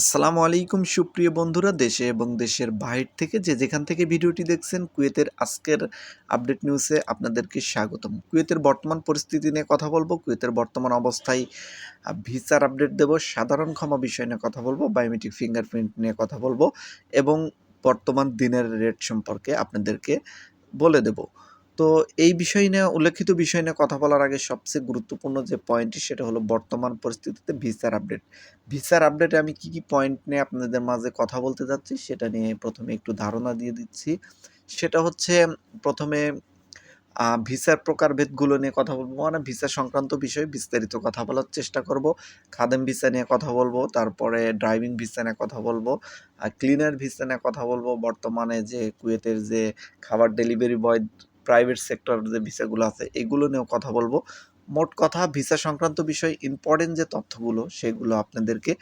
আসসালামু আলাইকুম, সুপ্রিয় বন্ধুরা, দেশে এবং দেশের বাহির থেকে যে যেখান থেকে ভিডিওটি দেখছেন, কুয়েতের আজকের আপডেট নিউজে আপনাদেরকে স্বাগতম। কুয়েতের বর্তমান পরিস্থিতি নিয়ে কথা বলব। কুয়েতের বর্তমান অবস্থায় ভিসার আপডেট দেব, সাধারণ ক্ষমা বিষয় নিয়ে কথা বলব, বায়োমেট্রিক ফিঙ্গারপ্রিন্ট নিয়ে কথা বলব এবং বর্তমান দিনের রেট সম্পর্কে আপনাদেরকে বলে দেব। তো এই বিষয় নিয়ে, উল্লেখিত বিষয় নিয়ে কথা বলার আগে সবচেয়ে গুরুত্বপূর্ণ যে পয়েন্টটি সেটা হলো বর্তমান পরিস্থিতিতে ভিসার আপডেট ভিসার আপডেটে আমি কি কি পয়েন্ট নিয়ে আপনাদের মাঝে কথা বলতে যাচ্ছি সেটা নিয়ে প্রথমে একটু ধারণা দিয়ে দিচ্ছি। সেটা হচ্ছে, প্রথমে ভিসার প্রকারভেদগুলো নিয়ে কথা বলব। মানে ভিসা সংক্রান্ত বিষয়ে বিস্তারিত কথা বলার চেষ্টা করব। খাদেম ভিসা নিয়ে কথা বলব, তারপরে ড্রাইভিং ভিসা নিয়ে কথা বলব, আর ক্লিনার ভিসা নিয়ে কথা বলব। বর্তমানে যে কুয়েতের যে খাবার ডেলিভারি বয় প্রাইভেট সেক্টর যে ভিসাগুলো আছে, এগুলো নিয়েও কথা বলব। মোট কথা ভিসা সংক্রান্ত বিষয় ইম্পর্টেন্ট যে তথ্যগুলো, সেগুলো আপনাদেরকে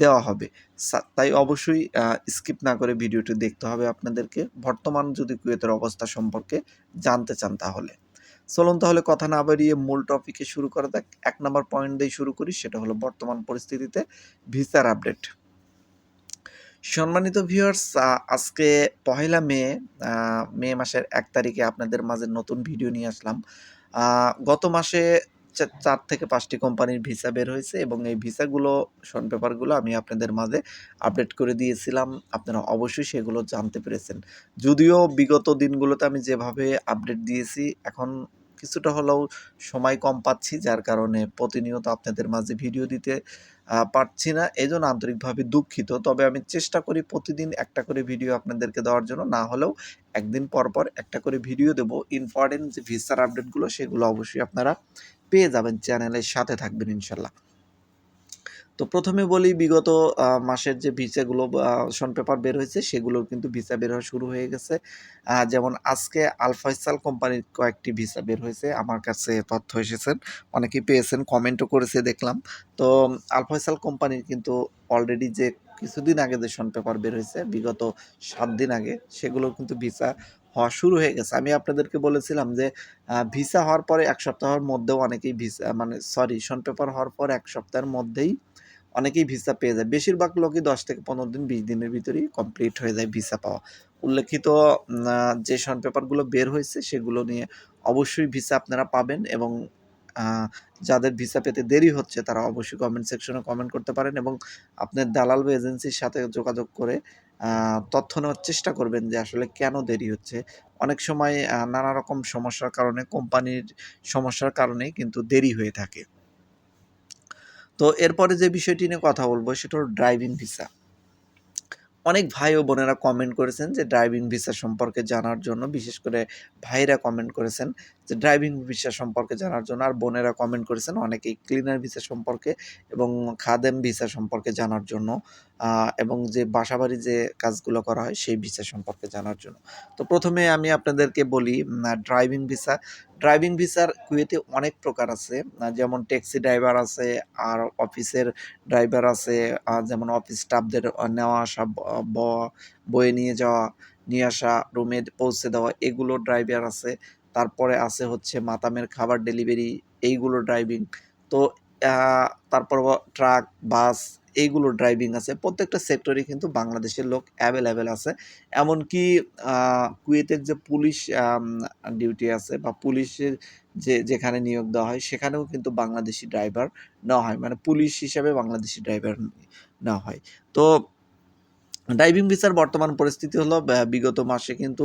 দেওয়া হবে। তাই অবশ্যই স্কিপ না করে ভিডিওটি দেখতে হবে আপনাদেরকে। বর্তমান যদি কুয়েতের অবস্থা সম্পর্কে জানতে চান তাহলে। চলুন তাহলে কথা না বাড়িয়ে মূল টপিকে শুরু করা যাক। এক নম্বর পয়েন্ট দিয়ে শুরু করি, সেটা হলো বর্তমান পরিস্থিতিতে ভিসার আপডেট সম্মানিত ভিউয়ার্স আজকে পহেলা মে মে মাসের এক তারিখে আপনাদের মাঝে নতুন ভিডিও নিয়ে আসলাম। গত মাসে চার থেকে পাঁচটি কোম্পানির ভিসা বের হয়েছে এবং এই ভিসাগুলো শন পেপারগুলো আমি আপনাদের মাঝে আপডেট করে দিয়েছিলাম। আপনারা অবশ্যই সেগুলো জানতে পেরেছেন। যদিও বিগত দিনগুলোতে আমি যেভাবে আপডেট দিয়েছি, এখন কিছুটা হলেও সময় কম পাচ্ছি, যার কারণে প্রতিনিয়ত আপনাদের মাঝে ভিডিও দিতে পারছি না এই জন্য আন্তরিকভাবে দুঃখিত। তবে আমি চেষ্টা করি প্রতিদিন একটা করে ভিডিও আপনাদেরকে দেওয়ার জন্য। না হলেও একদিন পর পর একটা করে ভিডিও দেব। ইম্পর্টেন্ট যে ভিসার আপডেটগুলো সেগুলো অবশ্যই আপনারা পেয়ে যাবেন চ্যানেলের সাথে থাকবেন, ইনশাল্লাহ। তো প্রথমে বলি বিগত মাসের যে ভিসাগুলো শন পেপার বের হয়েছে, সেগুলোর কিন্তু ভিসা বের হওয়া শুরু হয়ে গেছে। যেমন আজকে আলফাইসাল কোম্পানির কয়েকটি ভিসা বের হয়েছে, আমার কাছে তথ্য এসেছেন, অনেকেই পেয়েছেন কমেন্টও করেছে দেখলাম। তো আলফাইসাল কোম্পানির কিন্তু অলরেডি যে কিছুদিন আগে যে শন পেপার বের হয়েছে, বিগত সাত দিন আগে, সেগুলোর কিন্তু ভিসা হওয়া শুরু হয়ে গেছে। আমি আপনাদেরকে বলেছিলাম যে ভিসা হওয়ার পরে এক সপ্তাহের মধ্যেও অনেকেই ভিসা মানে সরি শন পেপার হওয়ার পর এক সপ্তাহের মধ্যেই অনেকেই ভিসা পেয়ে যায়। বেশিরভাগ লোকই দশ থেকে পনেরো দিন, বিশ দিনের ভিতরেই কমপ্লিট হয়ে যায় ভিসা পাওয়া। উল্লেখিত যে শন পেপারগুলো বের হয়েছে, সেগুলো নিয়ে অবশ্যই ভিসা আপনারা পাবেন এবং যাদের ভিসা পেতে দেরি হচ্ছে, তারা অবশ্যই কমেন্ট সেকশনে কমেন্ট করতে পারেন এবং আপনার দালাল বা এজেন্সির সাথে যোগাযোগ করে তথ্য নেওয়ার চেষ্টা করবেন যে আসলে কেন দেরি হচ্ছে। অনেক সময় নানা রকম সমস্যার কারণে কোম্পানির সমস্যার কারণেই কিন্তু দেরি হয়ে থাকে। তো এরপরে যে বিষয়টি নিয়ে কথা বলব সেটা হলো ড্রাইভিং ভিসা অনেক ভাই ও বোনেরা কমেন্ট করেছেন যে ড্রাইভিং ভিসা সম্পর্কে জানার জন্য বিশেষ করে ভাইরা কমেন্ট করেছেন যে ড্রাইভিং ভিসা সম্পর্কে জানার জন্য, আর বোনেরা কমেন্ট করেছেন অনেকেই ক্লিনার ভিসা সম্পর্কে এবং খাদেম ভিসা সম্পর্কে জানার জন্য এবং যে বাসাবাড়ি যে কাজগুলো করা হয় সেই ভিসা সম্পর্কে জানার জন্য। তো প্রথমে আমি আপনাদেরকে বলি ড্রাইভিং ভিসা ড্রাইভিং ভিসার কুয়েতে অনেক প্রকার আছে যেমন ট্যাক্সি ড্রাইভার আছে, আর অফিসের ড্রাইভার আছে যেমন অফিস স্টাফদের নেওয়া আসা বয়ে নিয়ে যাওয়া, নিয়ে আসা রুমে পৌঁছে দেওয়া, এগুলো ড্রাইভার আছে। তারপরে আছে হচ্ছে মাতামের খাবার ডেলিভারি এইগুলো ড্রাইভিং তো তারপর ট্রাক বাস এইগুলো ড্রাইভিং আছে। প্রত্যেকটা সেক্টরে কিন্তু বাংলাদেশের লোক অ্যাভেলেবেল আছে। এমনকি কুয়েতের যে পুলিশ ডিউটি আছে বা পুলিশের যে, যেখানে নিয়োগ দেওয়া হয়, সেখানেও কিন্তু বাংলাদেশি ড্রাইভার নেওয়া হয়। মানে পুলিশ হিসাবে বাংলাদেশি ড্রাইভার নেওয়া হয়। তো ড্রাইভিং ভিসার বর্তমান পরিস্থিতি হলো বিগত মাসে কিন্তু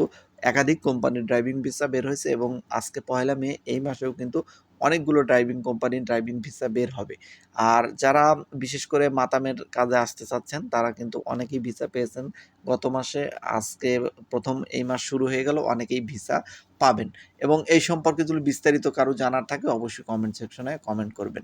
একাধিক কোম্পানির ড্রাইভিং ভিসা বের হয়েছে এবং আজকে পয়লা মে, এই মাসেও কিন্তু অনেকগুলো ড্রাইভিং কোম্পানির ড্রাইভিং ভিসা বের হবে। আর যারা বিশেষ করে মাতামের কাজে আসতে চাচ্ছেন, তারা কিন্তু অনেকেই ভিসা পেয়েছেন। গত মাসে, আজকে প্রথম এই মাস শুরু হয়ে গেল, অনেকেই ভিসা পাবেন। এবং এই সম্পর্কে যদি বিস্তারিত কারও জানার থাকে, অবশ্যই কমেন্ট সেকশনে কমেন্ট করবেন।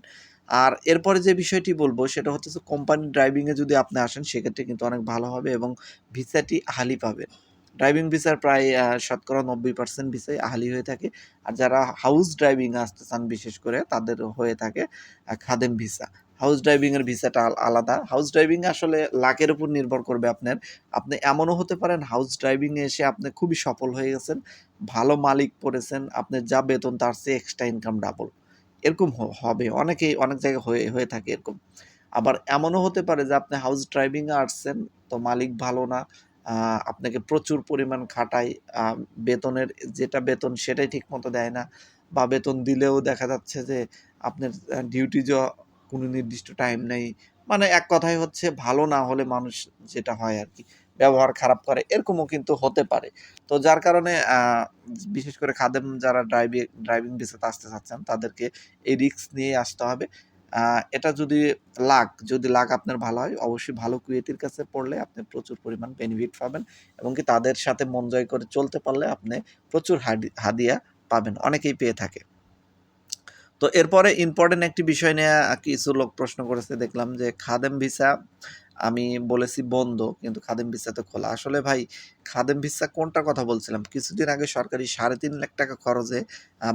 আর এরপরে যে বিষয়টি বলব, সেটা হচ্ছে কোম্পানি ড্রাইভিংয়ে যদি আপনি আসেন, সেক্ষেত্রে কিন্তু অনেক ভালো হবে এবং ভিসাটি হালি পাবেন ড্রাইভিং ভিসার প্রায় শতকরা নব্বই পার্সেন্ট ভিসাই আহালি হয়ে থাকে। আর যারা হাউস ড্রাইভিং আসতে চান বিশেষ করে তাদের হয়ে থাকে খাদেম ভিসা হাউস ড্রাইভিংয়ের ভিসাটা আলাদা। হাউস ড্রাইভিং আসলে লাকের উপর নির্ভর করবে আপনার। আপনি এমনও হতে পারেন হাউস ড্রাইভিংয়ে এসে আপনি খুবই সফল হয়ে গেছেন, ভালো মালিক পড়েছেন, আপনার যা বেতন তার চেয়ে এক্সট্রা ইনকাম ডাবল এরকম হবে। অনেকেই অনেক জায়গায় হয়ে হয়ে থাকে এরকম। আবার এমনও হতে পারে যে আপনি হাউস ড্রাইভিংয়ে আসছেন, তো মালিক ভালো না আপনাকে প্রচুর পরিমাণ খাটায়। বেতনের যেটা বেতন সেটাই ঠিকমতো দেয় না বা বেতন দিলেও দেখা যাচ্ছে যে আপনার ডিউটি জ কোনো নির্দিষ্ট টাইম নেই। মানে এক কথায় হচ্ছে ভালো না হলে মানুষ যেটা হয় আর কি ব্যবহার খারাপ করে, এরকমও কিন্তু হতে পারে। তো যার কারণে বিশেষ করে খাদেম যারা ড্রাইভিং ড্রাইভিং ভিসাতে আসতে চাচ্ছেন তাদেরকে এই রিস্ক নিয়ে আসতে হবে। এটা যদি লাক যদি লাক আপনার ভালো হয়, অবশ্যই ভালো কুয়েতির কাছে পড়লে আপনি প্রচুর পরিমাণ বেনিফিট পাবেন এবং কি তাদের সাথে মন জয় করে চলতে পারলে আপনি প্রচুর হাদিয়া পাবেন। অনেকেই পেয়ে থাকে। তো এরপরে ইম্পর্টেন্ট একটি বিষয় নিয়ে কিছু লোক প্রশ্ন করেছে, দেখলাম যে খাদেম ভিসা আমি বলেছি বন্ধ কিন্তু খাদেম ভিসা তো খোলা। আসলে ভাই খাদেম ভিসা কোনটার কথা বলছিলাম? কিছুদিন আগে সরকারি ৳৩.৫ লাখ টাকা খরচে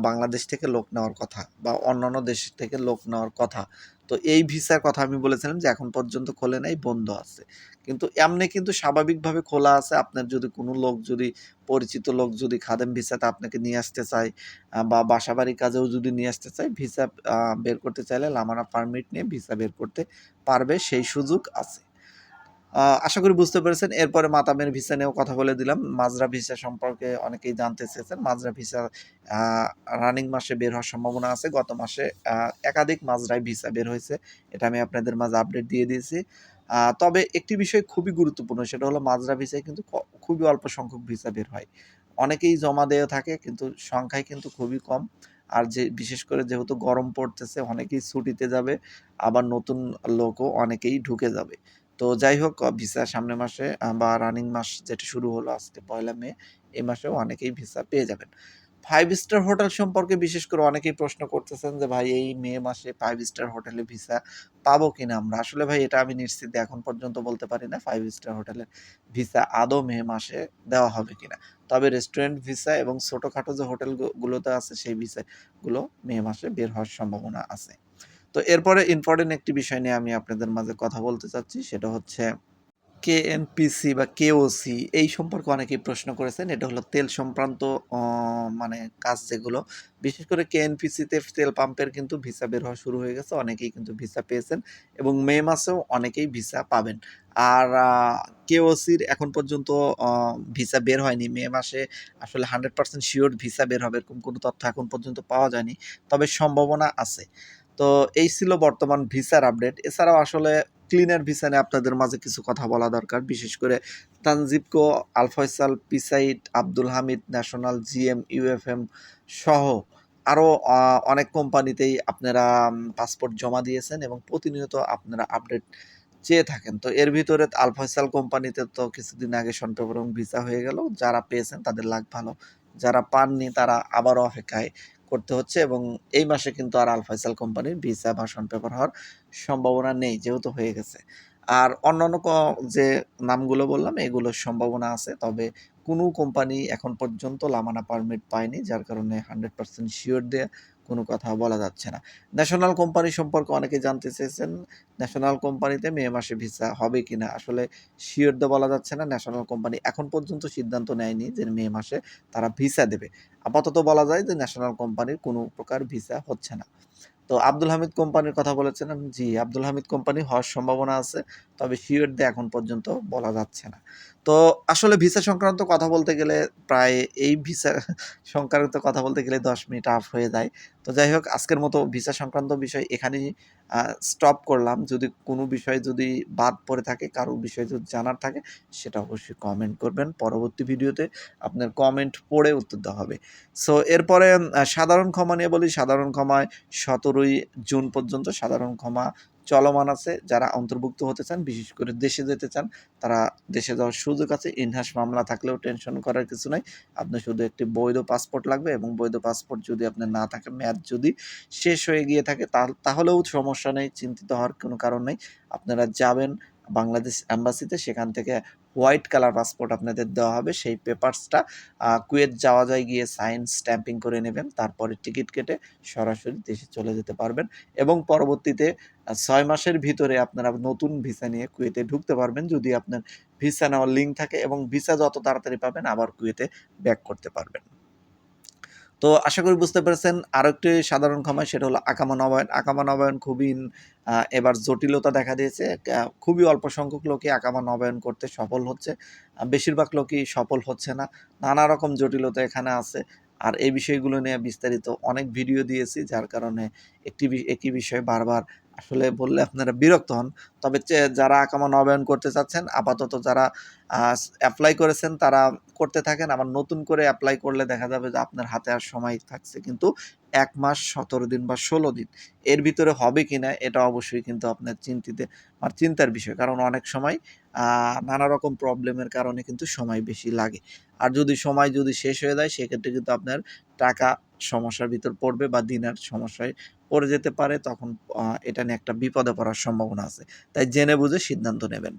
বাংলাদেশ থেকে লোক নেওয়ার কথা বা অন্যান্য দেশ থেকে লোক নেওয়ার কথা। তো এই ভিসার কথা আমি বলেছিলাম যে এখন পর্যন্ত খোলে নাই, বন্ধ আছে। কিন্তু এমনি কিন্তু স্বাভাবিকভাবে খোলা আছে। আপনার যদি কোনো লোক যদি পরিচিত লোক যদি খাদেম ভিসাতে আপনাকে নিয়ে আসতে চায় বা বাসাবাড়ির কাজেও যদি নিয়ে আসতে চায়, ভিসা বের করতে চাইলে লামানা পারমিট নিয়ে ভিসা বের করতে পারবে, সেই সুযোগ আছে। আশা করি বুঝতে পেরেছেন। এরপরে মাতামের ভিসা নিয়েও কথা বলে দিলাম। মাজরা ভিসা সম্পর্কে অনেকেই জানতে চেয়েছেন। মাজরা ভিসা রানিং মাসে বের হওয়ার সম্ভাবনা আছে। গত মাসে একাধিক মাজরায় ভিসা বের হয়েছে। এটা আমি আপনাদের মাঝে আপডেট দিয়ে দিয়েছি। তবে একটি বিষয় খুবই গুরুত্বপূর্ণ, সেটা হলো মাজরা ভিসায় কিন্তু খুবই অল্প সংখ্যক ভিসা বের হয়। অনেকেই জমা দেয়া থাকে, কিন্তু সংখ্যায় কিন্তু খুবই কম। আর যে, বিশেষ করে যেহেতু গরম পড়তেছে, অনেকেই ছুটিতে যাবে। আবার নতুন লোকও অনেকেই ঢুকে যাবে। তো যাই হোক ভিসা সামনের মাসে বা রানিং মাস যেটা শুরু হলো আজকে পয়লা মে, এই মাসেও অনেকেই ভিসা পেয়ে যাবেন। ফাইভ স্টার হোটেল সম্পর্কে বিশেষ করে অনেকেই প্রশ্ন করতেছেন যে ভাই এই মে মাসে ফাইভ স্টার হোটেলে ভিসা পাবো কিনা আমরা? আসলে ভাই এটা আমি নিশ্চিত এখন পর্যন্ত বলতে পারি না ফাইভ স্টার হোটেলের ভিসা আদৌ মে মাসে দেওয়া হবে কিনা। তবে রেস্টুরেন্ট ভিসা এবং ছোটখাটো যে হোটেল গু গুলোতে আছে সেই ভিসা গুলো মে মাসে বের হওয়ার সম্ভাবনা আছে। তো এরপরে ইম্পর্টেন্ট একটি বিষয় নিয়ে আমি আপনাদের মাঝে কথা বলতে চাচ্ছি, সেটা হচ্ছে কেএনপিসি বা কেওসি এই সম্পর্কে অনেকেই প্রশ্ন করেছেন। এটা হলো তেল সংক্রান্ত মানে কাজ যেগুলো। বিশেষ করে কে কেএনপিসিতে তেল পাম্পের কিন্তু ভিসা বের হওয়া শুরু হয়ে গেছে। অনেকেই কিন্তু ভিসা পেয়েছেন এবং মে মাসেও অনেকেই ভিসা পাবেন। আর কেওসির এখন পর্যন্ত ভিসা বের হয়নি। মে মাসে আসলে 100% শিওর ভিসা বের হবে, এরকম কোনো তথ্য এখন পর্যন্ত পাওয়া যায়নি। তবে সম্ভাবনা আছে। তো এই ছিল বর্তমান ভিসার আপডেট। এছাড়াও আসলে ক্লিনার ভিসা নিয়ে আপনাদের মাঝে কিছু কথা বলা দরকার। বিশেষ করে তানজিবকো, Al Faisal, পিসাইড, Abdul Hamid, national, GM, UFM সহ আরও অনেক কোম্পানিতেই আপনারা পাসপোর্ট জমা দিয়েছেন এবং প্রতিনিয়ত আপনারা আপডেট চেয়ে থাকেন। তো এর ভিতরে আল ফয়সাল কোম্পানিতে তো কিছুদিন আগে সন্তর্পণ ভিসা হয়ে গেল। যারা পেয়েছেন তাদের লাক ভালো। যারা পাননি তারা আবারও অপেক্ষায় করতে হচ্ছে এবং এই মাসে কিন্তু আর আল কোম্পানির ভিসা ভাষণ পেপার হওয়ার সম্ভাবনা নেই, যেহেতু হয়ে গেছে। আর অন্যান্য যে নামগুলো বললাম, এগুলোর সম্ভাবনা আছে। তবে কোনো কোম্পানি এখন পর্যন্ত লামানা পারমিট পায়নি। যার কারণে হান্ড্রেড পার্সেন্ট শিওর দিয়ে কোনো কথা বলা যাচ্ছে না। ন্যাশনাল কোম্পানি সম্পর্কে অনেকে জানতে চেয়েছেন। ন্যাশনাল কোম্পানিতে মে মাসে ভিসা হবে কিনা? আসলে শিওর দিয়ে বলা যাচ্ছে না। ন্যাশনাল কোম্পানি এখন পর্যন্ত সিদ্ধান্ত নেয়নি যে মে মাসে তারা ভিসা দেবে। আপাতত বলা যায় যে ন্যাশনাল কোম্পানির কোনো প্রকার ভিসা হচ্ছে না। তো আব্দুল হামিদ কোম্পানির কথা বলেছিলেন, জি আব্দুল হামিদ কোম্পানি হওয়ার সম্ভাবনা আছে। তবে সিওর দিয়ে এখন পর্যন্ত বলা যাচ্ছে না। তো আসলে ভিসা সংক্রান্ত কথা বলতে গেলে প্রায় এই ভিসা সংক্রান্ত কথা বলতে গেলে ১০ মিনিট আপ হয়ে যায়। তো যাই হোক আজকের মতো ভিসা সংক্রান্ত বিষয় এখানেই স্টপ করলাম। যদি কোনো বিষয় যদি বাদ পড়ে থাকে, কারও বিষয় যদি জানার থাকে সেটা অবশ্যই কমেন্ট করবেন। পরবর্তী ভিডিওতে আপনার কমেন্ট পড়ে উত্তর দেওয়া হবে। সো এরপরে সাধারণ ক্ষমা নিয়ে বলি, সাধারণ ক্ষমায় ১৭ই জুন পর্যন্ত সাধারণ ক্ষমা চলমান আছে। যারা অন্তর্ভুক্ত হতে চান, বিশেষ করে দেশে যেতে চান, তারা দেশে যাওয়ার সুযোগ আছে। ইনহাস মামলা থাকলেও টেনশন করার কিছু নাই। আপনার শুধু একটি বৈধ পাসপোর্ট লাগবে এবং বৈধ পাসপোর্ট যদি আপনার না থাকে, মেয়াদ যদি শেষ হয়ে গিয়ে থাকে তাহলেও সমস্যা নেই, চিন্তিত হওয়ার কোনো কারণ নেই। আপনারা যাবেন বাংলাদেশ অ্যাম্বাসিতে সেখান থেকে হোয়াইট কালার পাসপোর্ট আপনাদের দেওয়া হবে। সেই পেপারসটা কুয়েত যাওয়া যায় গিয়ে সাইন স্ট্যাম্পিং করে নেবেন। তারপরে টিকিট কেটে সরাসরি দেশে চলে যেতে পারবেন এবং পরবর্তীতে ছয় মাসের ভিতরে আপনারা নতুন ভিসা নিয়ে কুয়েতে ঢুকতে পারবেন যদি আপনার ভিসা নেওয়ার লিঙ্ক থাকে এবং ভিসা যত তাড়াতাড়ি পাবেন, আবার কুয়েতে ব্যাক করতে পারবেন। তো আশা করি বুঝতে পেরেছেন। আরও একটি সাধারণ ক্ষমা সেটা হলো আকামা নবায়ন। আকামা নবায়ন খুবই এবার জটিলতা দেখা দিয়েছে। খুবই অল্প সংখ্যক লোকই আকামা নবায়ন করতে সফল হচ্ছে। বেশিরভাগ লোকই সফল হচ্ছে না। নানা রকম জটিলতা এখানে আছে। আর এই বিষয়গুলো নিয়ে বিস্তারিত অনেক ভিডিও দিয়েছি, যার কারণে একটি একই বিষয়ে বারবার আসলে বললে আপনারা বিরক্ত হন। তবে যারা আকামা নবায়ন করতে চাচ্ছেন, আপাতত যারা অ্যাপ্লাই করেছেন, তারা করতে থাকেন। আবার নতুন করে অ্যাপ্লাই করলে দেখা যাবে যে আপনার হাতে আর সময় থাকছে। কিন্তু এক মাস, সতেরো দিন বা ষোলো দিন, এর ভিতরে হবে কিনা এটা অবশ্যই কিন্তু আপনার চিন্তিতে আর চিন্তার বিষয়। কারণ অনেক সময় নানা রকম প্রবলেমের কারণে কিন্তু সময় বেশি লাগে। আর যদি সময় যদি শেষ হয়ে যায়, সেক্ষেত্রে কিন্তু আপনার টাকা সমস্যার ভিতর পড়বে বা দিনের সমস্যায় পড়ে যেতে পারে, তখন এটা নিয়ে একটা বিপদে পড়ার সম্ভাবনা আছে। তাই জেনে বুঝে সিদ্ধান্ত নেবেন।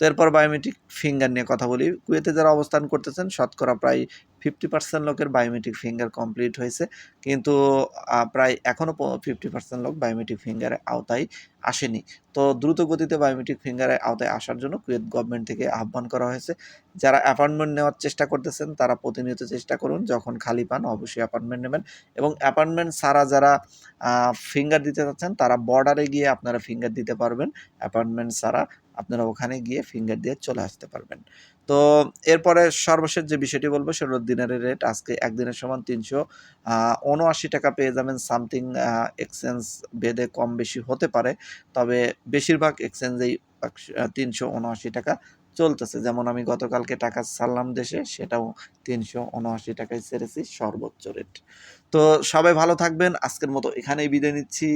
তো এরপর বায়োমেট্রিক ফিঙ্গার নিয়ে কথা বলি। কুয়েতে যারা অবস্থান করতেছেন, শতকরা প্রায় ফিফটি পার্সেন্ট লোকের বায়োমেট্রিক ফিঙ্গার কমপ্লিট হয়েছে। কিন্তু প্রায় এখনও ফিফটি পার্সেন্ট লোক বায়োমেট্রিক ফিঙ্গারের আওতায় আসেনি। তো দ্রুত গতিতে বায়োমেট্রিক ফিঙ্গারের আওতায় আসার জন্য কুয়েত গভর্নমেন্ট থেকে আহ্বান করা হয়েছে। যারা অ্যাপয়েন্টমেন্ট নেওয়ার চেষ্টা করতেছেন, তারা প্রতিনিয়ত চেষ্টা করুন, যখন খালি পান অবশ্যই অ্যাপয়েন্টমেন্ট নেবেন। এবং অ্যাপয়েন্টমেন্ট ছাড়া যারা ফিঙ্গার দিতে চাচ্ছেন, তারা বর্ডারে গিয়ে আপনারা ফিঙ্গার দিতে পারবেন। অ্যাপয়েন্টমেন্ট ছাড়া আপনারা ওখানে গিয়ে ফিঙ্গার দিয়ে চলে আসতে পারবেন। তো এরপরে সর্বশেষ যে বিষয়টি বলব সেটা হলো দিনের রেট আজকে একদিনের সমান তিনশো উনআশি টাকা পেয়ে যাবেন সামথিং এক্সচেঞ্জ বেদে কম বেশি হতে পারে। তবে বেশিরভাগ এক্সচেঞ্জেই তিনশো উনআশি টাকা চলতেছে। যেমন আমি গতকালকে টাকা ছাড়লাম দেশে, সেটাও তিনশো উনআশি টাকায় ছেড়েছি, সর্বোচ্চ রেট তো সবাই ভালো থাকবেন, আজকের মতো এখানেই বিদায় নিচ্ছি।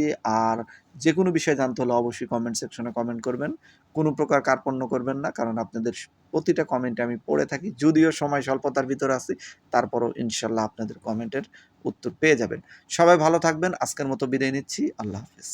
আর যে কোনো বিষয় জানতে হলে অবশ্যই কমেন্ট সেকশনে কমেন্ট করবেন। কোনো প্রকার কার্পণ্য করবেন না, কারণ আপনাদের প্রতিটা কমেন্টে আমি পড়ে থাকি। যদিও সময় স্বল্পতার ভিতরে আছি, তারপরও ইনশাল্লাহ আপনাদের কমেন্টের উত্তর পেয়ে যাবেন। সবাই ভালো থাকবেন, আজকের মতো বিদায় নিচ্ছি। আল্লাহ হাফিজ।